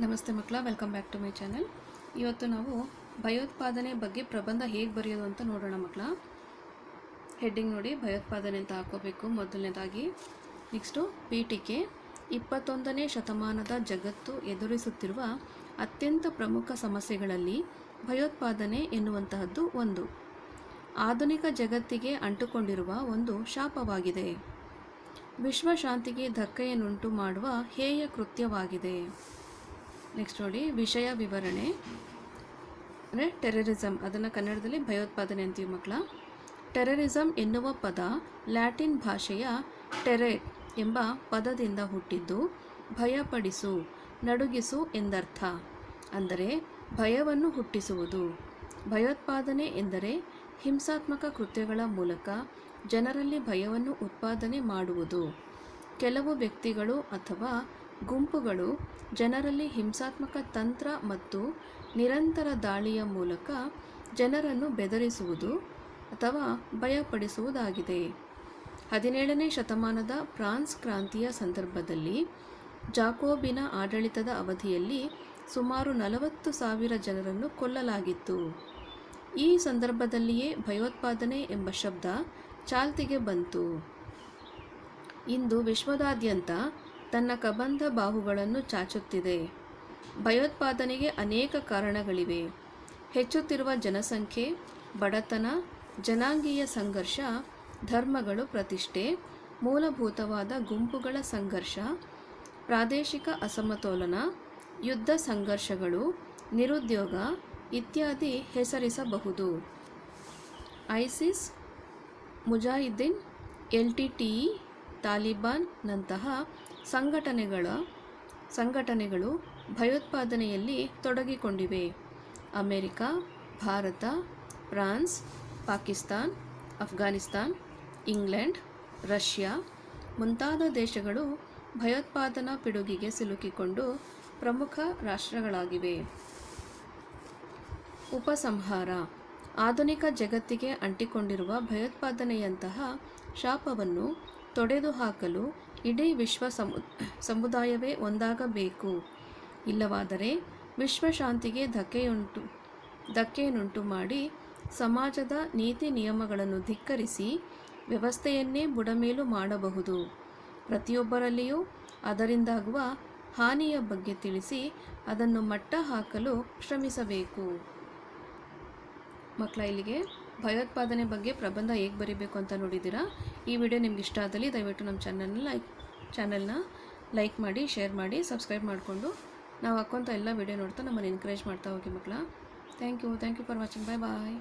ನಮಸ್ತೆ ಮಕ್ಕಳ welcome back to my channel ಇವತ್ತು ನಾವು ಭಯೋತ್ಪಾದನೆ ಬಗ್ಗೆ ಪ್ರಬಂಧ ಹೇಗೆ ಬರೆಯೋದು ಅಂತ ನೋಡೋಣ ಮಕ್ಕಳ. ಹೆಡ್ಡಿಂಗ್ ನೋಡಿ, ಭಯೋತ್ಪಾದನೆ ಅಂತ ಹಾಕೋಬೇಕು ಮೊದಲನೇದಾಗಿ. ನೆಕ್ಸ್ಟು ಪೀಠಿಕೆ. ಇಪ್ಪತ್ತೊಂದನೇ ಶತಮಾನದ ಜಗತ್ತು ಎದುರಿಸುತ್ತಿರುವ ಅತ್ಯಂತ ಪ್ರಮುಖ ಸಮಸ್ಯೆಗಳಲ್ಲಿ ಭಯೋತ್ಪಾದನೆ ಎನ್ನುವಂತಹದ್ದು ಒಂದು. ಆಧುನಿಕ ಜಗತ್ತಿಗೆ ಅಂಟುಕೊಂಡಿರುವ ಒಂದು ಶಾಪವಾಗಿದೆ. ವಿಶ್ವ ಶಾಂತಿಗೆ ಧಕ್ಕೆಯನ್ನುಂಟು ಮಾಡುವ ಹೇಯ ಕೃತ್ಯವಾಗಿದೆ. ನೆಕ್ಸ್ಟ್ ನೋಡಿ, ವಿಷಯ ವಿವರಣೆ. ಅಂದರೆ ಟೆರರಿಸಮ್ ಅದನ್ನು ಕನ್ನಡದಲ್ಲಿ ಭಯೋತ್ಪಾದನೆ ಅಂತೀವಿ ಮಕ್ಕಳ ಟೆರರಿಸಮ್ ಎನ್ನುವ ಪದ ಲ್ಯಾಟಿನ್ ಭಾಷೆಯ ಟೆರೆ ಎಂಬ ಪದದಿಂದ ಹುಟ್ಟಿದ್ದು. ಭಯಪಡಿಸು, ನಡುಗಿಸು ಎಂದರ್ಥ. ಅಂದರೆ ಭಯವನ್ನು ಹುಟ್ಟಿಸುವುದು. ಭಯೋತ್ಪಾದನೆ ಎಂದರೆ ಹಿಂಸಾತ್ಮಕ ಕೃತ್ಯಗಳ ಮೂಲಕ ಜನರಲ್ಲಿ ಭಯವನ್ನು ಉತ್ಪಾದನೆ ಮಾಡುವುದು. ಕೆಲವು ವ್ಯಕ್ತಿಗಳು ಅಥವಾ ಗುಂಪುಗಳು ಜನರಲ್ಲಿ ಹಿಂಸಾತ್ಮಕ ತಂತ್ರ ಮತ್ತು ನಿರಂತರ ದಾಳಿಯ ಮೂಲಕ ಜನರನ್ನು ಬೆದರಿಸುವುದು ಅಥವಾ ಭಯಪಡಿಸುವುದಾಗಿದೆ. ಹದಿನೇಳನೇ ಶತಮಾನದ ಫ್ರಾನ್ಸ್ ಕ್ರಾಂತಿಯ ಸಂದರ್ಭದಲ್ಲಿ ಜಾಕೋಬಿನ ಆಡಳಿತದ ಅವಧಿಯಲ್ಲಿ ಸುಮಾರು ನಲವತ್ತು ಸಾವಿರ ಜನರನ್ನು ಕೊಲ್ಲಲಾಗಿತ್ತು. ಈ ಸಂದರ್ಭದಲ್ಲಿಯೇ ಭಯೋತ್ಪಾದನೆ ಎಂಬ ಶಬ್ದ ಚಾಲ್ತಿಗೆ ಬಂತು. ಇಂದು ವಿಶ್ವದಾದ್ಯಂತ ತನ್ನ ಕಬಂಧ ಬಾಹುಗಳನ್ನು ಚಾಚುತ್ತಿದೆ. ಭಯೋತ್ಪಾದನೆಗೆ ಅನೇಕ ಕಾರಣಗಳಿವೆ. ಹೆಚ್ಚುತ್ತಿರುವ ಜನಸಂಖ್ಯೆ, ಬಡತನ, ಜನಾಂಗೀಯ ಸಂಘರ್ಷ, ಧರ್ಮಗಳು ಪ್ರತಿಷ್ಠೆ, ಮೂಲಭೂತವಾದ ಗುಂಪುಗಳ ಸಂಘರ್ಷ, ಪ್ರಾದೇಶಿಕ ಅಸಮತೋಲನ, ಯುದ್ಧ ಸಂಘರ್ಷಗಳು, ನಿರುದ್ಯೋಗ ಇತ್ಯಾದಿ ಹೆಸರಿಸಬಹುದು. ISIS Mujahideen, L T T ತಾಲಿಬಾನ್ನಂತಹ ಸಂಘಟನೆಗಳ, ಸಂಘಟನೆಗಳು ಭಯೋತ್ಪಾದನೆಯಲ್ಲಿ ತೊಡಗಿಕೊಂಡಿವೆ. America, Bharat, France, Pakistan, Afghanistan, England, Russia ಮುಂತಾದ ದೇಶಗಳು ಭಯೋತ್ಪಾದನಾ ಪಿಡುಗಿಗೆ ಸಿಲುಕಿಕೊಂಡು ಪ್ರಮುಖ ರಾಷ್ಟ್ರಗಳಾಗಿವೆ. ಉಪಸಂಹಾರ. ಆಧುನಿಕ ಜಗತ್ತಿಗೆ ಅಂಟಿಕೊಂಡಿರುವ ಭಯೋತ್ಪಾದನೆಯಂತಹ ಶಾಪವನ್ನು ತೊಡೆದುಹಾಕಲು ಇಡೀ ವಿಶ್ವ ಸಮು, ಸಮುದಾಯವೇ ಒಂದಾಗಬೇಕು. ಇಲ್ಲವಾದರೆ ವಿಶ್ವಶಾಂತಿಗೆ ಧಕ್ಕೆಯುಂಟು, ಧಕ್ಕೆಯನ್ನುಂಟು ಮಾಡಿ ಸಮಾಜದ ನೀತಿ ನಿಯಮಗಳನ್ನು ಧಿಕ್ಕರಿಸಿ ವ್ಯವಸ್ಥೆಯನ್ನೇ ಬುಡಮೇಲು ಮಾಡಬಹುದು. ಪ್ರತಿಯೊಬ್ಬರಲ್ಲಿಯೂ ಅದರಿಂದಾಗುವ ಹಾನಿಯ ಬಗ್ಗೆ ತಿಳಿಸಿ ಅದನ್ನು ಮಟ್ಟ ಹಾಕಲು ಶ್ರಮಿಸಬೇಕು. ಮಕ್ಕಳ ಇಲ್ಲಿಗೆ ಭಯೋತ್ಪಾದನೆ ಬಗ್ಗೆ ಪ್ರಬಂಧ ಹೇಗೆ ಬರೀಬೇಕು ಅಂತ ನೋಡಿದ್ದೀರಾ? ಈ ವಿಡಿಯೋ ನಿಮ್ಗೆ ಇಷ್ಟ ಆದಲ್ಲಿ ದಯವಿಟ್ಟು ನಮ್ಮ ಚಾನಲ್ನ ಲೈಕ್ ಚಾನಲ್ನ ಲೈಕ್ ಮಾಡಿ ಶೇರ್ ಮಾಡಿ ಸಬ್ಸ್ಕ್ರೈಬ್ ಮಾಡಿಕೊಂಡು ನಾವು ಹಾಕೋಂಥ ಎಲ್ಲ ವಿಡಿಯೋ ನೋಡ್ತಾ ನಮ್ಮನ್ನು ಎನ್ಕರೇಜ್ ಮಾಡ್ತಾ ಹೋಗಿ ಮಕ್ಕಳ. Thank you thank you for watching bye bye